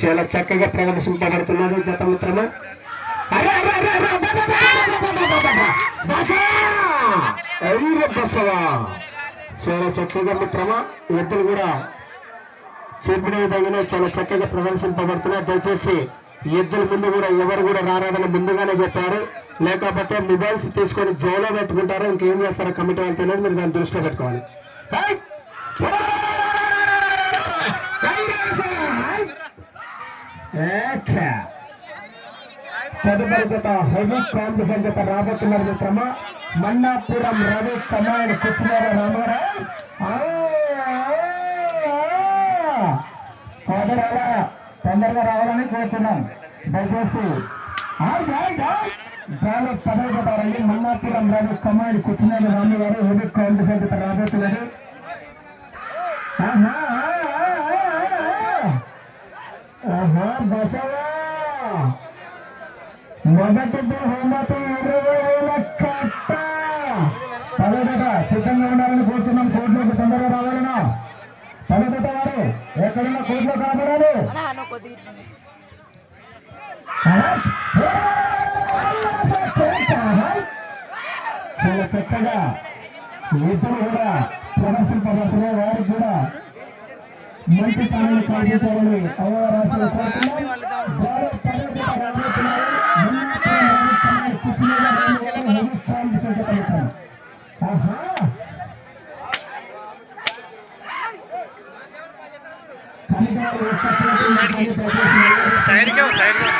చాలా చక్కగా ప్రదర్శింపబడుతున్నది జత మిత్రమా బసవా! చాలా చక్కగా మిత్రమా ఎద్దులు కూడా చూపిన విధంగానే చాలా చక్కగా ప్రదర్శింపబడుతున్నారు దయచేసి ఎద్దుల ముందు కూడా ఎవరు కూడా రారాదని ముందుగానే చెప్పారు లేకపోతే మొబైల్స్ తీసుకొని జోలో పెట్టుకుంటారు ఇంకేం చేస్తారో కమిటీ వాళ్ళు తెలియదు మీరు దాన్ని దృష్టిలో పెట్టుకోవాలి తదుపరి జత హెవీ కాంపిటీషన్ జత రాబోతున్నారు మిత్రమా మన్నాపురం రవి కమాండ్ కూర్చున్నారా రామారావు తొందరగా రావాలని కోరుతున్నాం. దయచేసి ఆయ్, ఆయ్, ఆయ్. గాలి పదవిపోతారండి కమాండ్ కూర్చున్నారు రాము గారు హెవీ కాంగ్రెస్ అయితే రాబోతున్నారు ఆహా, మొదటి బహుమతి ఇరవై వేల కట్ట. పదకొండ సిద్ధంగా ఉండాలని కోరుతున్నాం. కోర్టులోకి తొందరగా రావాలనా పదకొండ వారు ఎక్కడున్నా కోర్టులో కాబట్టి కనబడాలి చాలా చక్కగా ఇద్దరు కూడా ప్రదర్శింపబడుతున్నాయి వారికి కూడా మంచి పనులు కలిగించాలని అవరాశులు સાઈડ કેવું સાઈડ કેવું?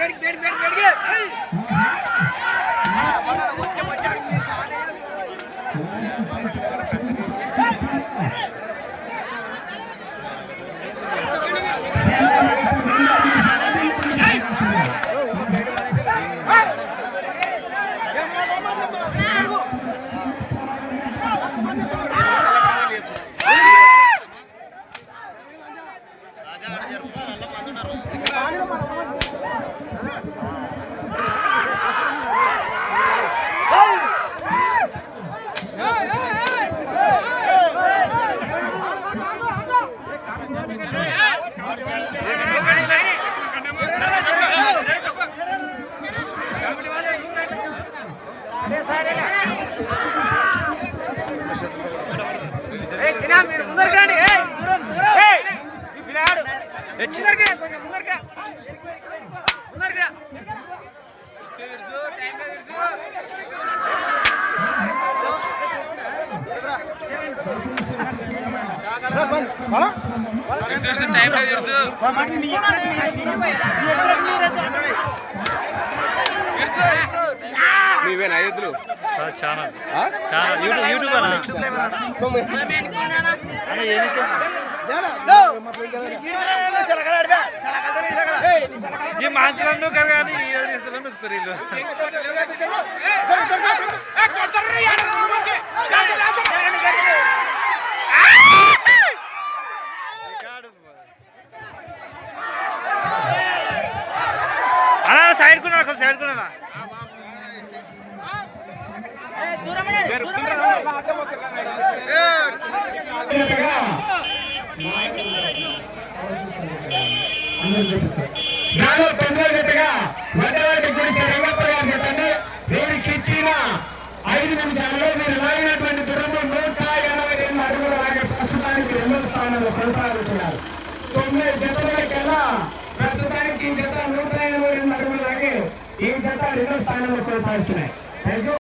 ಬೇಡ ಬೇಡ ಬೇಡ ಬೇಡ టైం ఎద్దులు చాలా చాలా యూట్యూబ్ యూట్యూబ్ అన్న ఏనికి ఈ మాంచలను కరగాని తీస్తున్నా నొక్కుతారు వీళ్ళు జతగా నాలో తొమ్మిదో జతగా వడ్డవాటి గుడిసె రంగప్ప గారి జతని వీరికి ఇచ్చిన ఐదు నిమిషాల్లో మీరు లాగినటువంటి దూరము నూట ఎనభై రెండు అడుగులు లాగే ప్రస్తుతానికి రెండో స్థానంలో కొనసాగుతున్నారు. తొమ్మిది జతల కల్లా ప్రస్తుతానికి ఈ జత నూట ఎనభై రెండు అడుగులు లాగే ఈ జత రెండో స్థానంలో కొనసాగుతున్నాయి.